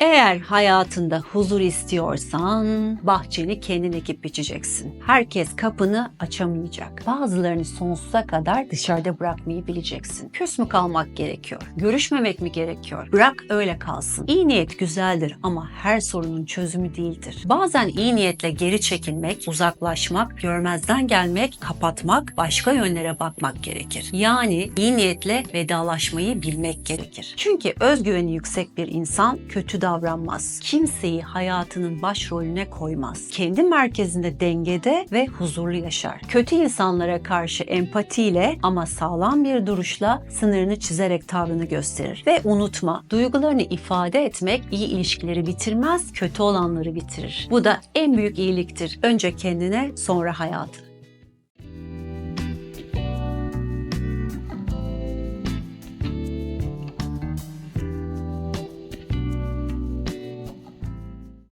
É, Eğer hayatında huzur istiyorsan bahçeni kendin ekip biçeceksin. Herkes kapını açamayacak. Bazılarını sonsuza kadar dışarıda bırakmayı bileceksin. Küs mü kalmak gerekiyor? Görüşmemek mi gerekiyor? Bırak öyle kalsın. İyi niyet güzeldir ama her sorunun çözümü değildir. Bazen iyi niyetle geri çekilmek, uzaklaşmak, görmezden gelmek, kapatmak, başka yönlere bakmak gerekir. Yani iyi niyetle vedalaşmayı bilmek gerekir. Çünkü özgüveni yüksek bir insan kötü davranmaz. Kimseyi hayatının başrolüne koymaz. Kendi merkezinde dengede ve huzurlu yaşar. Kötü insanlara karşı empatiyle ama sağlam bir duruşla sınırını çizerek tavrını gösterir. Ve unutma, duygularını ifade etmek iyi ilişkileri bitirmez, kötü olanları bitirir. Bu da en büyük iyiliktir. Önce kendine, sonra hayatına.